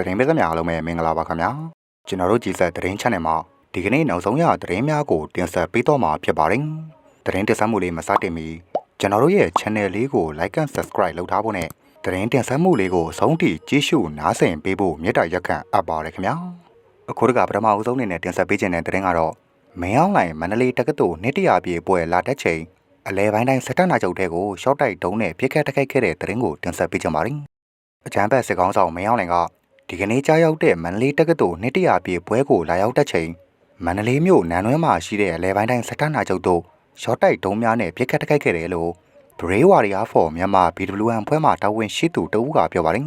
သတင်းပေးသမျှအားလုံးပဲမင်္ဂလာပါခင်ဗျာကျွန်တော်တို့ကြည်ဆက်သတင်း channel မှာဒီကနေ့နောက်ဆုံးရသတင်းများကိုတင်ဆက်ပေးတော့မှာဖြစ်ပါတယ်သတင်းတင်ဆက်မှုလေးမစတင်မီကျွန်တော်တို့ရဲ့ channel လေးကို like and subscribe လုပ်ထားဖို့နဲ့သတင်းတင်ဆက်မှုလေးကိုအဆုံးထိကြည့်ရှုနားဆင်ပေးဖို့မေတ္တာရက်ခံအပ်ပါတယ်ခင်ဗျာအခုတကပထမအဦးဆုံးအနေနဲ့တင်ဆက်ပေးခြင်းတဲ့သတင်းကတော့မင်းအောင်လိုင်မန္တလေးတက္ကသိုလ်နှစ်တရာပြည့်ပွဲလာတက်ချိန်အလဲပိုင်းတိုင်းစက်တနာချုပ်တဲ့ကိုရှော့တိုက်တုံးနဲ့ပြစ်ခတ်တိုက်ခိုက်ခဲ့တဲ့သတင်းကိုတင်ဆက်ပေးကြပါမယ်အကြမ်းဖက်စစ်ကောင်ဆောင်မင်းအောင်လိုင်က ဒီကနေ့ကြားရောက်တဲ့မန္တလေးတက္ကသိုလ်နှစ်တရာပြည့်ပွဲကိုလာရောက်တက်ချိန်မန္တလေးမြို့နန်းတွဲမှာရှိတဲ့အလဲပိုင်းတိုင်းစက်တနာချုပ်တို့ရှော့တိုက်တုံးများနဲ့ပြစ်ခတ်တိုက်ခိုက်ခဲ့တယ်လို့ Brave Warrior for မြန်မာ BWN ဖွဲ့မှတာဝန်ရှိသူတဦးကပြောပါတယ်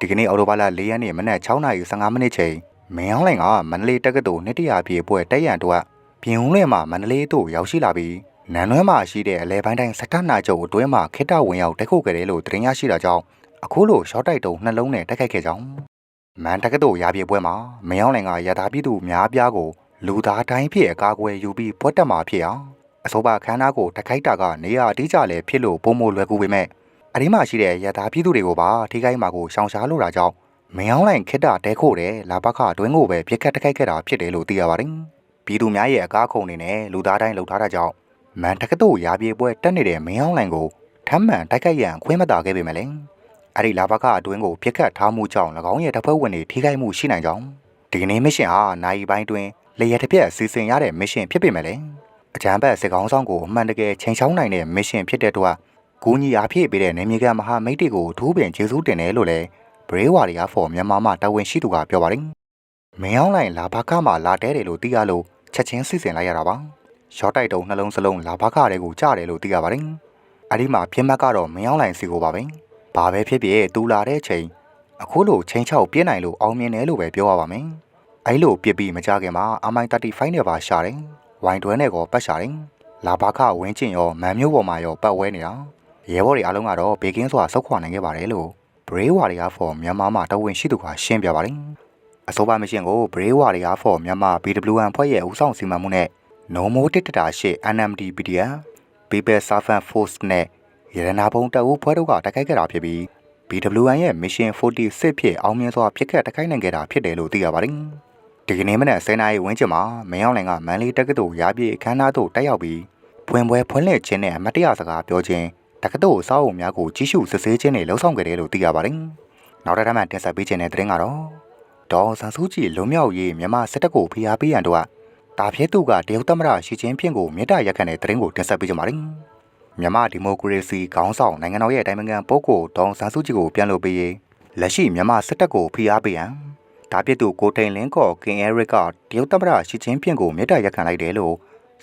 ဒီကနေ့အော်တိုဘာလ၄ရက်နေ့မနက်6:15မိနစ်ချိန်မင်းအောင်လိုင်ကမန္တလေးတက္ကသိုလ်နှစ်တရာပြည့်ပွဲတက်ရန်တို့ပြင်ဦးလွင်မှာမန္တလေးသို့ရောက်ရှိလာပြီးနန်းနွဲမှာရှိတဲ့အလဲပိုင်းတိုင်းစက်တနာချုပ်အတွင်းမှာခိတ္တဝင်ရောက်တိုက်ခုတ်ခဲ့တယ်လို့သတင်းရရှိတာကြောင့်အခုလိုရှော့တိုက်တုံနှလုံးနဲ့တိုက်ခိုက်ခဲ့ကြောင်း မန်တက္ကသိုလ်ရာပြည့်ပွဲမှာမင်းအောင်လိုင်ကရတာပြည်သူများပြားကိုလူသားတိုင်းဖြစ်အကာအကွယ်ယူပြီးပွဲတက်မှာဖြစ်အောင်အဆိုပါခန်းသားကိုတခိုက်တာကနေရာအတိအကျလည်းဖြစ်လို့ပုံမလွယ်ကူပေမဲ့အဒီမှာရှိတဲ့ရတာပြည်သူတွေကိုပါထိခိုက်မှာကိုရှောင်ရှားလို့တာကြောင့်မင်းအောင်လိုင်ခိတ္တတဲခို့တယ်လာဘခအတွင်းကိုပဲပြစ်ခတ်တိုက်ခိုက်ခဲ့တာဖြစ်တယ်လို့သိရပါတယ်ပြည်သူများရဲ့အကားခုံနေနဲ့လူသားတိုင်းလှုပ်ထားတာကြောင့်မန်တက္ကသိုလ်ရာပြေပွဲတက်နေတဲ့မင်းအောင်လိုင်ကိုထမ်းမှန်တိုက်ခိုက်ရန်ခွင့်မတာခဲ့ပေမဲ့လည်း အဲ့ဒီလာဘကအတွင်းကိုပြစ်ခတ်ထားမှုကြောင့်၎င်းရဲ့တပ်ဖွဲ့ဝင်တွေထိခိုက်မှုရှိနိုင်ကြောင်းဒီကနေ့မစ်ရှင်ဟာနိုင်ပိုင်းတွင်လေရတစ်ပြက်စီစဉ်ရတဲ့မစ်ရှင်ဖြစ်ပေမဲ့လည်းအကြမ်းဖက်စစ်ကောင်ဆောင်ကိုအမှန်တကယ်ချိန်ချောင်းနိုင်တဲ့မစ်ရှင်ဖြစ်တဲ့အတွက်ကူညီအားဖြည့်ပေးတဲ့နေမြေကမဟာမိတ်တွေကိုထိုးပင်ကျေးဇူးတင်တယ်လို့လည်း Brave Warrior for မြန်မာမှတာဝန်ရှိသူကပြောပါတယ်မင်းအောင်လိုင်လာဘကမှလာတဲတယ်လို့သိရလို့ချက်ချင်းစီစဉ်လိုက်ရတာပါရှော့တိုက်တုံနှလုံးစလုံးလာဘခတဲ့ကိုကြားတယ်လို့သိရပါတယ်။အဲ့ဒီမှာပြင်းမတ်ကတော့မင်းအောင်လိုင်စီကိုပါပဲ။ ဘာပဲဖြစ်ဖြစ်တူလာတဲ့ချိန်အခုလိုချိန်ချောက်ပြင်းနိုင်လို့အောင်မြင်တယ်လို့ပဲပြောရပါမယ်။အဲ့လိုပြစ်ပြီးမကြခင်မှာအမိုင်35နဲ့ပါရှာတယ်။ဝိုင်တွဲနဲ့ကောပတ်ရှာတယ်။လာဘခဝင်းကျင်ရောမန်မျိုးပေါ်မှာရောပတ်ဝဲနေတာ။ရဲဘော်တွေအားလုံးကတော့ဘေကင်းစွာဆုတ်ခွာနိုင်ခဲ့ပါတယ်လို့ Brave Warrior for မြန်မာမှာတဝင်ရှိသူကရှင်းပြပါတယ်။အဆိုပါမရှင်ကို Brave Warrior for မြန်မာ BWN ဖွဲ့ရဲ့ဦးဆောင်စီမံမှုနဲ့ No More တစ်တတာရှိ NMD PDF People Servant Force နဲ့ ရတနာဘုံတပ်ဦးဖွဲ့တို့ကတိုက်ခိုက်ခဲ့တာဖြစ်ပြီး BWN ရဲ့ Mission 46ဖြစ်အောင်မြင်စွာဖြစ်ခဲ့တိုက်ခိုက်နိုင်ခဲ့တာဖြစ်တယ်လို့သိရပါတယ်။ဒီကနေ့မနက်10:00နာရီဝန်းကျင်မှာမင်းအောင်လိုင်ကမန်လေးတက္ကသိုလ်ရာပြည့်အခမ်းအနားသို့တက်ရောက်ပြီးဖွင့်ပွဲဖွင့်လှစ်ခြင်းနဲ့အမတ်တရစကားပြောခြင်းတက္ကသိုလ်အဆောက်အအုံများကိုကြီးစုစစ်ဆေးခြင်းတွေလှုံ့ဆော်ခဲ့တယ်လို့သိရပါတယ်။နောက်တစ်ထပ်မှတင်ဆက်ပေးခြင်းတဲ့သတင်းကတော့ဒေါ်ဆန်စုကြည်လွန်မြောက်ရေးမြန်မာစစ်တပ်ကိုဖိအားပေးရန်တို့ကတာဖျဲသူကတရုတ်သမ္မတရှီကျင်းဖျင်ကိုမြေတားရက်ခံတဲ့သတင်းကိုတင်ဆက်ပေးကြပါမယ်။ မြန်မာဒီမိုကရေစီခေါင်းဆောင်နိုင်ငံတော်ရဲ့အတိုင်းအမြံပုဂ္ဂိုလ်ဒေါန်ဆန်းစုကြည်ကိုပြန်လို့ပေးရေးလက်ရှိမြန်မာစစ်တပ်ကိုဖိအားပေးရန်ဒါပြစ်သူကိုထိန်လင်းကော့ကင်အဲရစ်ကတရုတ်သမ္မတရှီကျင်းဖျင်ကိုမြေတားရက်ခံလိုက်တယ်လို့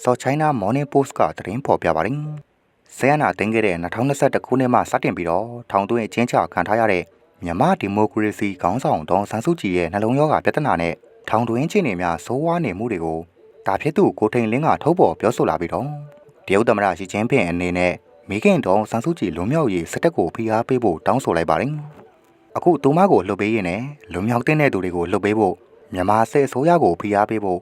South China Morning Post ကသတင်းဖော်ပြပါတယ်။ဆီယနာတင်ခဲ့တဲ့2021ခုနှစ်မှစတင်ပြီးတော့ထောင်သွင်းအချင်းချခံထားရတဲ့မြန်မာဒီမိုကရေစီခေါင်းဆောင်ဒေါန်ဆန်းစုကြည်ရဲ့နှလုံးရောဂါပြဿနာနဲ့ထောင်တွင်းချင်းတွေများစိုးဝါးနေမှုတွေကိုဒါဖြစ်သူကိုထိန်လင်းကထုတ်ပေါ်ပြောဆိုလာပြီးတော့တ ရုတ်သမ္မတရှီကျင်းဖင်အနေနဲ့မိခင်တော်ဆန်းစုကြည်လွန်မြောက်ရေးစတက်ကိုဖိအားပေးဖို့တောင်းဆိုလိုက်ပါတယ်။အခုသူမကိုလှုပ်ပေးရင်းနဲ့လွန်မြောက်တဲ့သူတွေကိုလှုပ်ပေးဖို့မြန်မာစစ်အစိုးရကိုဖိအားပေးဖို့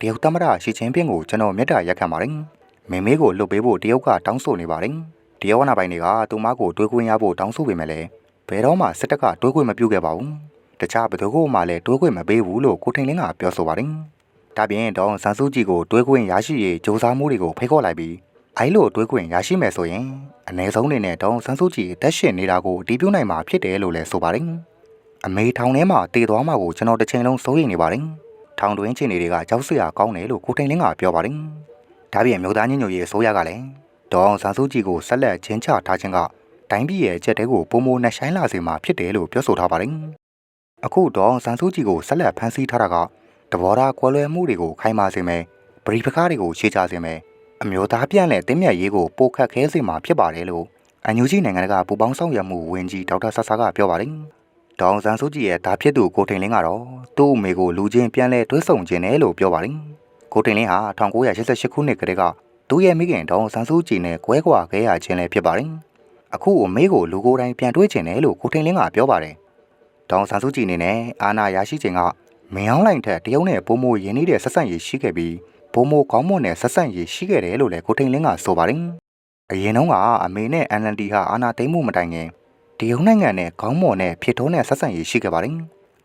တရုတ်သမ္မတရှီကျင်းဖင်ကိုကျွန်တော်မြတ်တာရက်ခံပါတယ်။မင်းမေးကိုလှုပ်ပေးဖို့တရုတ်ကတောင်းဆိုနေပါတယ်။တရုတ်နာပိုင်တွေကသူမကိုတွေးခွင့်ရဖို့တောင်းဆိုပေမဲ့လည်းဘယ်တော့မှစစ်တပ်ကတွေးခွင့်မပြုခဲ့ပါဘူး။တခြားဘယ်သူမှလည်းတွေးခွင့်မပေးဘူးလို့ကိုထိန်လင်းကပြောဆိုပါတယ်။ဒါပြင်ဒေါန်ဆန်စုကြည်ကိုတွေးခွင့်ရရှိရေးစ조사မှုတွေကိုဖိတ်ခေါ်လိုက်ပြီး အဲလိုတွေးခွင့်ရရှိမယ်ဆိုရင်အ ਨੇ ဆုံးနေနဲ့ဒေါန်ဆန်စုကြည်တက်ရှင်နေတာကိုအတည်ပြုနိုင်မှာဖြစ်တယ်လို့လည်းဆိုပါတယ်။အမေထောင်ထဲမှာတည်သွားမှာကိုကျွန်တော်တစ်ချိန်လုံးစိုးရိမ်နေပါတယ်။ထောင်တွင်းချင်းတွေကကြောက်စရာကောင်းတယ်လို့ကိုထိန်လင်းကပြောပါတယ်။ဒါပြင်မြို့သားညညရေးအစိုးရကလည်းဒေါန်ဆန်စုကြည်ကိုဆက်လက်ချင်းချထားခြင်းကတိုင်းပြည်ရဲ့အချက်တဲကိုပုံမနဲ့ဆိုင်လာစေမှာဖြစ်တယ်လို့ပြောဆိုထားပါတယ်။အခုတော့ဆန်စုကြည်ကိုဆက်လက်ဖမ်းဆီးထားတာကတဘောထားကွဲလွဲမှုတွေကိုခိုင်းပါစေမယ်ပရိပခါတွေကိုရှေ့ချစေမယ် အမျိုးသားပြန့်လဲတင်းမြတ်ရေးကိုပိုခတ်ခဲစေမှာဖြစ်ပါတယ်လို့အန်ယူဂျီနိုင်ငံကပူပေါင်းဆောင်ရွက်မှုဝန်ကြီးဒေါက်တာဆဆာကပြောပါတယ်။ဒေါအောင်ဆန်းစုကြည်ရဲ့ဒါဖြစ်သူကိုထိန်လင်းကတော့သူ့အမေကိုလူချင်းပြန်လဲတွဲဆုံခြင်းနဲ့လို့ပြောပါတယ်။ကိုထိန်လင်းဟာ1988ခုနှစ်ကတည်းကသူ့ရဲ့မိခင်ဒေါအောင်ဆန်းစုကြည်နဲ့ကွဲကွာခဲ့ရခြင်းလည်းဖြစ်ပါတယ်။အခုအမေကိုလူကိုယ်တိုင်ပြန်တွေးခြင်းနဲ့လို့ကိုထိန်လင်းကပြောပါတယ်။ဒေါအောင်ဆန်းစုကြည်အနေနဲ့အာဏာရရှိခြင်းကမင်းအောင်လိုင်ထက်တရုတ်နဲ့ပိုမိုရင်းနှီးတဲ့ဆက်ဆံရေးရှိခဲ့ပြီး ပိုမိုကောင်းမွန်တဲ့ဆက်ဆံရေးရှိခဲ့တယ်လို့လည်းကိုထိန်လင်းကဆိုပါတယ်။အရင်တုန်းကအမေနဲ့ NLD ဟာအာဏာသိမ်းမှုမတိုင်ခင်တရုတ်နိုင်ငံနဲ့ကောင်းမွန်တဲ့ဖြစ်ထုံးတဲ့ဆက်ဆံရေးရှိခဲ့ပါတယ်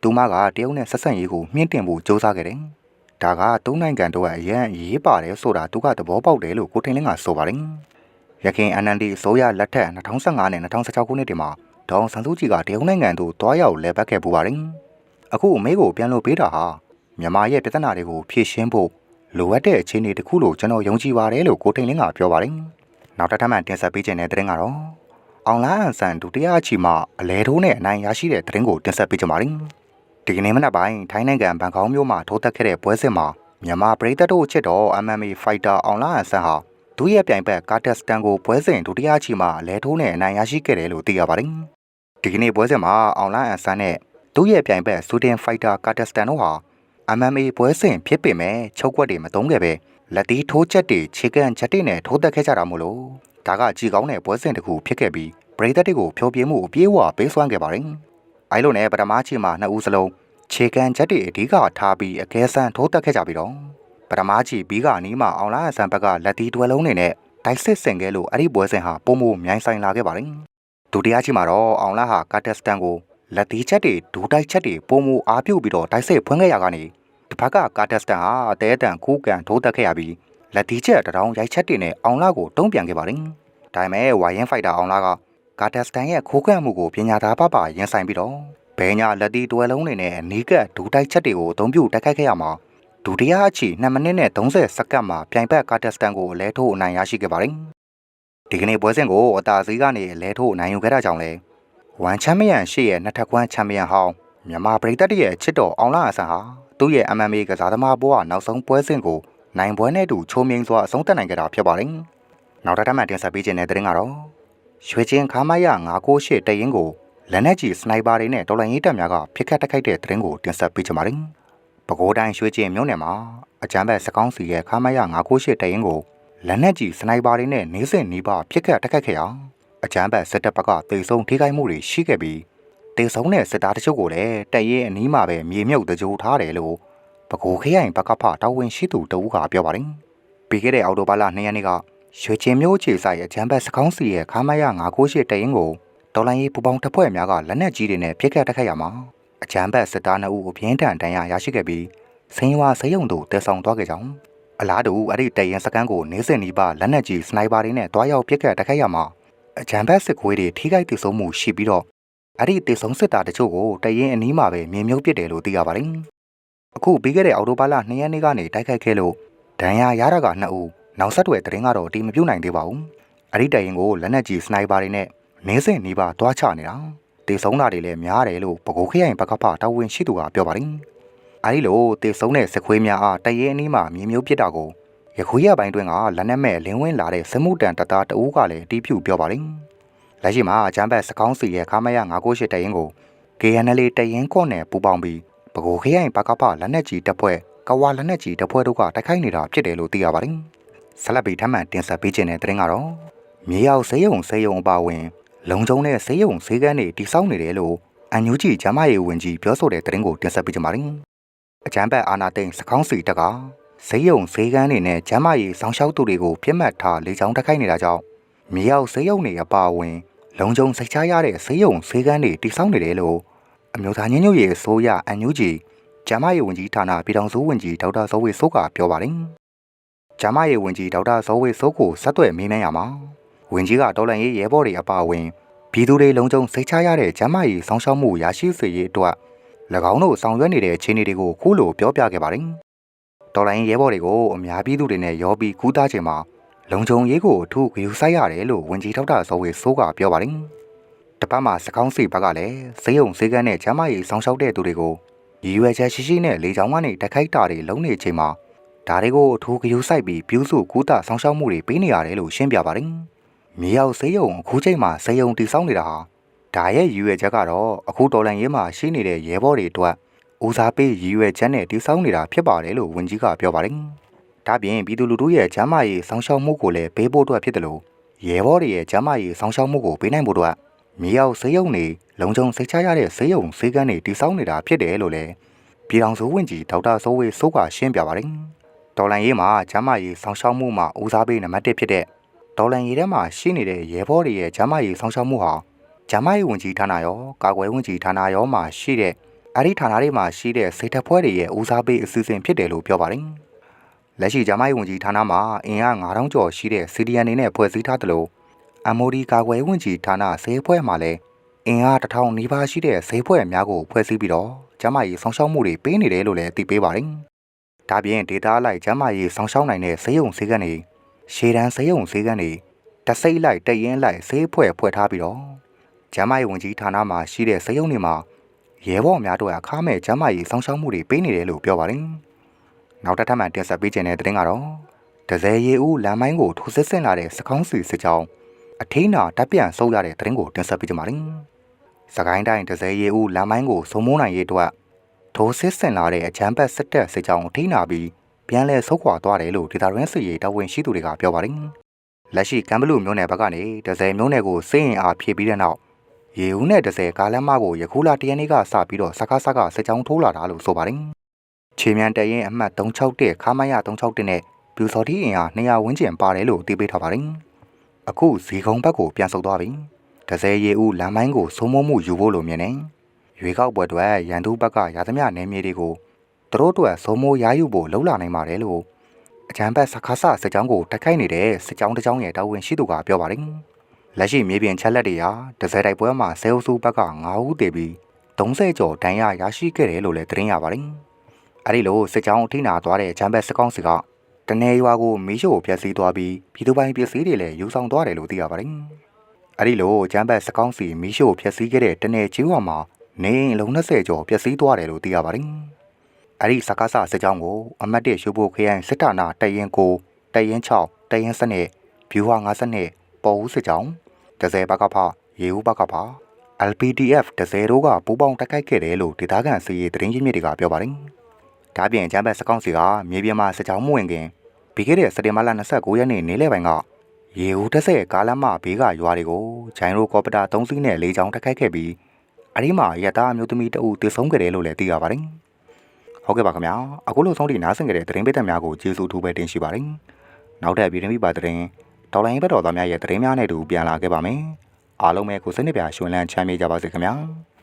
သူမကတရုတ်နဲ့ဆက်ဆံရေးကိုမြင့်တင်ဖို့ကြိုးစားခဲ့တယ်။ဒါကသုံးနိုင်ငံတို့ကအရန်အရေးပါတယ်ဆိုတာသူကသဘောပေါက်တယ်လို့ကိုထင်လင်းကဆိုပါတယ်။ရခိုင် NLD ဆိုရလက်ထက်2015နဲ့2016ခုနှစ်တွေမှာဒေါအောင်ဆန်းစုကြည်ကတရုတ်နိုင်ငံသို့တွားရောက်လဲပတ်ခဲ့ပူပါတယ်။အခုအမေကိုပြန်လို့ပေးတာဟာမြန်မာရဲ့ပြဿနာတွေကိုဖြေရှင်းဖို့ လိုအပ်တဲ့အခြေအနေတစ်ခုလို့ကျွန်တော်ယုံကြည်ပါတယ်လို့ကိုထင်လင်းကပြောပါတယ်။နောက်တစ်ထပ်မှတင်ဆက်ပေးခြင်းတဲ့တဲ့ကတော့အောင်လာအန်ဆန်ဒုတိယအချီမှာအလဲထိုးနဲ့အနိုင်ရရှိတဲ့တဲ့ကိုတင်ဆက်ပေးကြပါမယ်။ဒီကနေ့မနက်ပိုင်းထိုင်းနိုင်ငံဘန်ကောက်မြို့မှာထိုးသက်ခဲ့တဲ့ပွဲစဉ်မှာမြန်မာပရိသတ်တို့အချစ်တော် MMA Fighter အောင်လာအန်ဆန်ဟာသူ့ရဲ့ပြိုင်ဘက်ကာတက်စတန်ကိုပွဲစဉ်ဒုတိယအချီမှာအလဲထိုးနဲ့အနိုင်ရရှိခဲ့တယ်လို့သိရပါတယ်။ဒီကနေ့ပွဲစဉ်မှာအောင်လာအန်ဆန်နဲ့သူ့ရဲ့ပြိုင်ဘက်စူဒင်ဖိုက်တာကာတက်စတန်တို့ဟာ MMA ပွဲစဉ်ဖြစ်ပေမဲ့ချုပ်ကွက်တွေမသုံးခဲ့ပဲလက်တီးထိုးချက်တွေခြေကန်ချက်တွေနဲ့ထိုးတက်ခဲ့ကြတာမို့လို့ဒါကကြည်ကောင်းတဲ့ပွဲစဉ်တစ်ခုဖြစ်ခဲ့ပြီးပရိသတ်တွေကိုဖျော်ဖြေမှုအပြေးအဝပေးစွမ်းခဲ့ပါတယ်။အဲလိုနဲ့ပထမချီမှာနှစ်ဦးစလုံးခြေကန်ချက်တွေအဓိကထားပြီးအကဲဆန်းထိုးတက်ခဲ့ကြပြီးတော့ပထမချီဘီကအနီးမှာအောင်လာဆန်ဘက်ကလက်တီးတွဲလုံးနေနဲ့တိုက်စစ်ဆင်ခဲ့လို့အဲ့ဒီပွဲစဉ်ဟာပုံမှုမြိုင်းဆိုင်လာခဲ့ပါတယ်။ဒုတိယချီမှာတော့အောင်လာဟာကာတက်စတန်ကို လက်တီးချက်တွေဒူတိုက်ချက်တွေပုံမှုအားပြုတ်ပြီးတော့တိုက်စစ်ဖွင့်ခဲ့ရကနေတစ်ဖက်ကကာတက်စတန်ဟာအသေးအတန်ကူးကန်ထိုးတက်ခဲ့ရပြီးလက်တီးချက်တရောင်ရိုက်ချက်တွေနဲ့အောင်လာကိုတုံးပြန်ခဲ့ပါတယ်။ဒါပေမဲ့ဝိုင်ယန်ဖိုက်တာအောင်လာကကာတက်စတန်ရဲ့ခိုးကန့်မှုကိုပညာသားပပရင်ဆိုင်ပြီးတော့ဘဲညာလက်တီးတွဲလုံးတွေနဲ့နီးကပ်ဒူတိုက်ချက်တွေကိုအသုံးပြုတိုက်ခိုက်ခဲ့ရမှာဒုတိယအချီ2မိနစ်နဲ့30စက္ကန့်မှာပြိုင်ဘက်ကာတက်စတန်ကိုလဲထိုးအနိုင်ရရှိခဲ့ပါတယ်။ဒီကနေ့ပွဲစဉ်ကိုအသာစီးကနေလဲထိုးအနိုင်ယူခဲ့တာကြောင့်လဲ ဝမ်ချန်ပီယံရှေ့ရဲ့နှစ်ထပ်ကွမ်းချန်ပီယံဟောင်းမြန်မာပရိသတ်ရဲ့ချစ်တော်အောင်လာအဆန်ဟာသူ့ရဲ့ MMA ကစားသမားဘဝနောက်ဆုံးပွဲစဉ်ကိုနိုင်ပွဲနဲ့တူချိုးမြင်းစွာအဆုံးသတ်နိုင်ခဲ့တာဖြစ်ပါတယ်။နောက်တစ်ထပ်မှတင်ဆက်ပေးခြင်းတဲ့တဲ့ရင်ကတော့ရွှေချင်းခါမရ998တရင်ကိုလက်နက်ကြီးစနိုက်ပါတွေနဲ့တော်လိုင်းရေးတပ်များကဖစ်ခတ်တိုက်ခိုက်တဲ့တဲ့ရင်ကိုတင်ဆက်ပေးကြပါမယ်။ပဲခူးတိုင်းရွှေချင်းမြို့နယ်မှာအကြမ်းဖက်စကောင်းစီရဲ့ခါမရ998တရင်ကိုလက်နက်ကြီးစနိုက်ပါတွေနဲ့နေစဉ်နီးပါဖစ်ခတ်တိုက်ခိုက်ခဲ့ရာ အကြမ်းဖက်စစ်တပ်ဘက်ကတေဆုံးထိခိုက်မှုတွေရှိခဲ့ပြီးတေဆုံးတဲ့စစ်သားတချို့ကိုလည်းတပ်ရဲအနီးမှာပဲမြေမြုပ်တကြိုထားတယ်လို့ပဲခူးခရိုင်ဘက်ကဖတာဝန်ရှိသူတဦးကပြောပါတယ်။ပြီးခဲ့တဲ့အောက်တိုဘာလ2ရက်နေ့ကရွှေချင်းမျိုးခြေဆိုင်အချမ်းဘတ်စကောင်းစီရဲ့ခါမရ998တရင်ကိုဒေါ်လာရေးပူပေါင်းတပ်ဖွဲ့များကလက်နက်ကြီးတွေနဲ့ပစ်ခတ်တိုက်ခိုက်ရမှာအချမ်းဘတ်စစ်သား2ဦးကိုပြင်းထန်ဒဏ်ရာရရှိခဲ့ပြီးစိန်ဝါဆေးရုံတို့တည်ဆောင်သွားခဲ့ကြောင်းအလားတူအဲ့ဒီတရင်စကန်ကိုနေစဉ်နီးပါလက်နက်ကြီးစနိုက်ပါတွေနဲ့တွားရောက်ပစ်ခတ်တိုက်ခိုက်ရမှာ အချမ်းဘတ်စစ်ခွေးတွေထိခိုက်တည်ဆုံမှုရှိပြီးတော့အဲ့ဒီတည်ဆုံစစ်သားတချို့ကိုတရင်အနီးမှာပဲမြင်မြုပ်ပစ်တယ်လို့သိရပါတယ်အခုပြီးခဲ့တဲ့အော်တိုဘာလ2ရက်နေ့ကနေတိုက်ခိုက်ခဲ့လို့ဒဏ်ရာရတာက2ဦးနောက်ဆက်တွဲတရင်ကတော့တီမပြုတ်နိုင်သေးပါဘူးအဲ့ဒီတရင်ကိုလက်နက်ကြီးစနိုက်ပါတွေနဲ့နင်းစင်နီးပါတွားချနေတာတေဆုံးတာတွေလည်းများတယ်လို့ပကိုခရိုင်ဘက်ကဖတာဝန်ရှိသူကပြောပါတယ်အဲဒီလိုတေဆုံးတဲ့စခွေးများအားတရင်အနီးမှာမြေမျိုးပစ်တာကို ရခွေးရပိုင်းတွင်ကလက်နက်မဲ့လင်းဝင်းလာတဲ့စမှုတန်တသားတအူးကလည်းတီးဖြူပြောပါတယ်လက်ရှိမှာအချမ်းဘက်စကောင်းစီရဲ့ခါမရ998တရင်ကို KNL တရင်ကော့နဲ့ပူပေါင်းပြီးပကိုခရိုင်ဘကပလက်နက်ကြီးတပ်ဖွဲ့ကဝါလက်နက်ကြီးတပ်ဖွဲ့တို့ကတိုက်ခိုက်နေတာဖြစ်တယ်လို့သိရပါတယ်။ဆက်လက်ပြီးထပ်မံတင်ဆက်ပေးခြင်းတဲ့တဲ့ရင်ကတော့မြေရောက်ဆေးရုံဆေးရုံအပါဝင် လုံခြုံတဲ့ဆေးရုံဆေးကန်းတွေတိစောက်နေတယ်လို့အန်ယူဂျီဂျမရေးဝင်ကြီးပြောဆိုတဲ့တဲ့ရင်ကိုတင်ဆက်ပေးကြပါမယ်။အချမ်းဘက်အာနာသိန်းစကောင်းစီတက်က ဆေးရုံဆေးကန်းတွေနဲ့ဂျမရေးဆောင်းလျှောက်သူတွေကိုပြစ်မှတ်ထားလေကြောင်းတိုက်ခိုက်နေတာကြောင့်မြေရောက်ဆေးရုံတွေအပါဝင် လုံခြုံစိတ်ချရတဲ့ဆေးရုံဆေးကန်းတွေတိစောက်နေတယ်လို့အမျိုးသားညညရေးအစိုးရအန်ယူဂျီကျမရေးဝန်ကြီးဌာနပြည်ထောင်စုဝန်ကြီးဒေါက်တာဇော်ဝေစိုးကပြောပါတယ်။ကျမရေးဝန်ကြီးဒေါက်တာဇော်ဝေစိုးကိုဆက်သွယ်မေးမြန်းရမှာဝန်ကြီးကဒေါ်လန်ရေးရဲဘော်တွေအပါအဝင်ပြည်သူတွေလုံးကျုံစိတ်ချရတဲ့ကျမရေးဆောင်းရှောက်မှုရရှိစေရေးအတွက်၎င်းတို့ဆောင်ရွက်နေတဲ့အခြေအနေတွေကိုခုလိုပြောပြခဲ့ပါတယ်။ ဒေါ်လန်ရေးရဲဘော်တွေကိုအများပြည်သူတွေနဲ့ရောပြီးကူးသားချိန်မှာလုံခြုံရေးကိုအထူးဂရုစိုက်ရတယ်လို့ဝန်ကြီးဒေါက်တာဇော်ဝေစိုးကပြောပါတယ်။တပတ်မှာစကောင်းစီဘက်ကလည်းစေယုံစေကန်းနဲ့ကျမရေးဆောင်းရှောက်တဲ့သူတွေကိုရည်ရွယ်ချက်ရှိရှိနဲ့လေကြောင်းကနေတက်ခိုက်တာတွေလုံးနေချိန်မှာဒါတွေကိုအထူးဂရုစိုက်ပြီးပြုစုကူးတာဆောင်ရှောက်မှုတွေပေးနေရတယ်လို့ရှင်းပြပါတယ်။မြေရောက်စေးရုံအခုချိန်မှာစေယုံတည်ဆောက်နေတာဟာဒါရဲ့ရည်ရွယ်ချက်ကတော့အခုတော်လန်ရေးမှာရှိနေတဲ့ရဲဘော်တွေအတွက် ဦးစားပေးရည်ရွယ်ချက်နဲ့တည်ဆောက်နေတာဖြစ်ပါတယ်လို့ဝန်ကြီးကပြောပါတယ်။ဒါပြင်ပြည်သူလူထုရဲ့ကျန်းမာရေးဆောင်ရှောက်မှုကိုလည်းပေးဖို့အတွက်ဖြစ်တယ်လို့ရဲဘော်တွေရဲ့ကျန်းမာရေးဆောင်ရှောက်မှုကိုပေးနိုင်ဖို့အတွက်မြေရောက်စေးရုံတွေလုံခြုံစိတ်ချရတဲ့စေးရုံစေးကန်းတွေတည်ဆောက်နေတာဖြစ်တယ်လို့လည်းပြည်ထောင်စုဝန်ကြီးဒေါက်တာစိုးဝေစိုးကရှင်းပြပါတယ်။ဒေါ်လန်ရေးမှာဂျမရေးဆောင်ရှောက်မှုမှာဦးစားပေးနံပါတ်1ဖြစ်တဲ့ဒေါ်လန်ရေးထဲမှာရှိနေတဲ့ရဲဘော်တွေရဲ့ဂျမရေးဆောင်ရှောက်မှုဟာဂျမရေးဝန်ကြီးဌာနရောကာကွယ်ဝန်ကြီးဌာနရောမှာရှိတဲ့ အဲ့ဒီဌာနတွေမှာရှိတဲ့စိတ်သက်ဖွဲ့တွေရဲ့ဦးစားပေးအစီအစဉ်ဖြစ်တယ်လို့ပြောပါတယ်။လက်ရှိဂျမိုင်းဝန်ကြီးဌာနမှာအင်အား9000ကျော်ရှိတဲ့ CDN နေနဲ့ဖွဲ့စည်းထားတယ်လို့ MOD ကာကွယ်ဝန်ကြီးဌာနဆေးဖွဲ့မှာလည်းအင်အား1000နီးပါးရှိတဲ့ဆေးဖွဲ့များကိုဖွဲ့စည်းပြီးတော့ဂျမိုင်းဆောင်ရှောက်မှုတွေပေးနေတယ်လို့လည်းသိပေးပါတယ်။ဒါပြင်ဒေတာလိုက်ဂျမိုင်းဆောင်ရှောက်နိုင်တဲ့ဆေးရုံဆေးကန်းတွေရှေတန်းဆေးရုံဆေးကန်းတွေတစိမ့်လိုက်တရင်လိုက်ဆေးဖွဲ့ဖွဲ့ထားပြီးတော့ဂျမိုင်းဝန်ကြီးဌာနမှာရှိတဲ့ဆေးရုံတွေမှာ ရဲဘော်များတို့အခါမဲ့ကျမ်းမာရေးစောင့်ရှောက်မှုတွေပေးနေတယ်လို့ပြောပါတယ်။နောက်တစ်ထပ်မှတင်ဆက်ပေးခြင်းတဲ့တဲ့တင်ကတော့ဒဇယ်ရီဦးလမ်းမိုင်းကိုထိုးစစ်ဆင်လာတဲ့စကောင်းစီစစ်ကြောင်းအထိန်းနာတပ်ပြန်ဆုပ်ရတဲ့တဲ့တင်ကိုတင်ဆက်ပေးကြပါမယ်။စကိုင်းတိုင်းဒဇယ်ရီဦးလမ်းမိုင်းကိုစုံမိုးနိုင်ရေးအတွက်ထိုးစစ်ဆင်လာတဲ့အချမ်းဘတ်စစ်တပ်စစ်ကြောင်းအထိန်းနာပြီးပြန်လည်ဆုတ်ခွာသွားတယ်လို့ဒေတာရင်းစီရေးတာဝန်ရှိသူတွေကပြောပါတယ်။လက်ရှိကမ်ဘလူမျိုးနယ်ဘက်ကနေဒဇယ်မျိုးနယ်ကိုစိတ်ရင်အားဖြည့်ပြီးတဲ့နောက် ရေဦးနဲ့30ကားလမ်းမကိုယခုလတရက်နေ့ကစပြီးတော့စကားစကားစစ်ကြောင်းထိုးလာတာလို့ဆိုပါတယ်။ခြေမြန်တရင်အမှတ်361ခါမရ361နဲ့ပြူစော်တီအင်အား200ဝန်းကျင်ပါတယ်လို့သိပေးထားပါတယ်။အခုဇီကုံဘက်ကိုပြန်ဆုတ်သွားပြီ။30ရေဦးလမ်းမိုင်းကိုစိုးမိုးမှုယူဖို့လိုမြင်နေ။ရွေကောက်ပွဲအတွက်ရန်သူဘက်ကရာသမျှနယ်မြေတွေကိုသူတို့အတွက်စိုးမိုးရယူဖို့လှုံ့လာနိုင်ပါတယ်လို့အကြံဘက်စကားစစစ်ကြောင်းကိုတိုက်ခိုက်နေတဲ့စစ်ကြောင်းတစ်ကြောင်းရဲ့တာဝန်ရှိသူကပြောပါတယ်။ လက်ရှိမြေပြင်ချက်လက်တွေဟာဒဇယ်တိုက်ပွဲမှာဆဲအုပ်စုဘက်က9ဦးတည်ပြီး30ကျော်ဒဏ်ရာရရှိခဲ့တယ်လို့လည်းသတင်းရပါတယ်။အဲဒီလိုစစ်ကြောင်းအထိနာသွားတဲ့ဂျမ်ဘက်စကောင်းစီကတနေရွာကိုမီးရှို့ဖျက်ဆီးသွားပြီးပြည်သူပိုင်ပစ္စည်းတွေလည်းယူဆောင်သွားတယ်လို့သိရပါတယ်။အဲဒီလိုဂျမ်ဘက်စကောင်းစီမီးရှို့ဖျက်ဆီးခဲ့တဲ့တနေချီရွာမှာနေအိမ်အလုံး20ကျော်ပျက်စီးသွားတယ်လို့သိရပါတယ်။အဲဒီစကားစစစ်ကြောင်းကိုအမတ်တစ်ရှိုးဖို့ခရိုင်စစ်တာနာတရင်ကိုတရင်6တရင်စနစ်ဘျူဟာ50ပေါ်ဦးစစ်ကြောင်း ဒဇယ်ဘကဖရေဦးဘကဖ LPDF ဒဇယ်တို့ကပူးပေါင်းတိုက်ခိုက်ခဲ့တယ်လို့ဒေသခံစီရေးသတင်းရင်းမြစ်တွေကပြောပါတယ်။ဒါပြင်ကျမ်းဘက်စကောင်းစီကမြေပြင်မှာစကြောင်းမဝင်ခင်ပြီးခဲ့တဲ့စက်တင်ဘာလ29ရက်နေ့နေ့လယ်ပိုင်းကရေဦးတက်ဆက်ကားလမ်းမဘေးကရွာတွေကိုဂျိုင်းရိုကော်ပတာ3စီးနဲ့၄ချောင်းတိုက်ခိုက်ခဲ့ပြီးအဲဒီမှာရတာအမျိုးသမီးတအူတည်ဆုံးခဲ့တယ်လို့လည်းသိရပါတယ်။ဟုတ်ကဲ့ပါခင်ဗျာအခုလိုဆုံးထိနားဆင်ကြတဲ့သတင်းပေးသက်များကိုကျေးဇူးထူးပဲတင်ရှိပါတယ်။နောက်ထပ်ဗီဒီယိုပါသတင်း တော်လိုင်းဘက်တော်သားများရဲ့သတင်းများနဲ့တူပြန်လာခဲ့ပါမယ်။အားလုံးပဲကိုစိတ်နှပြရှင်လန်းချမ်းမြေ့ကြပါစေခင်ဗျာ။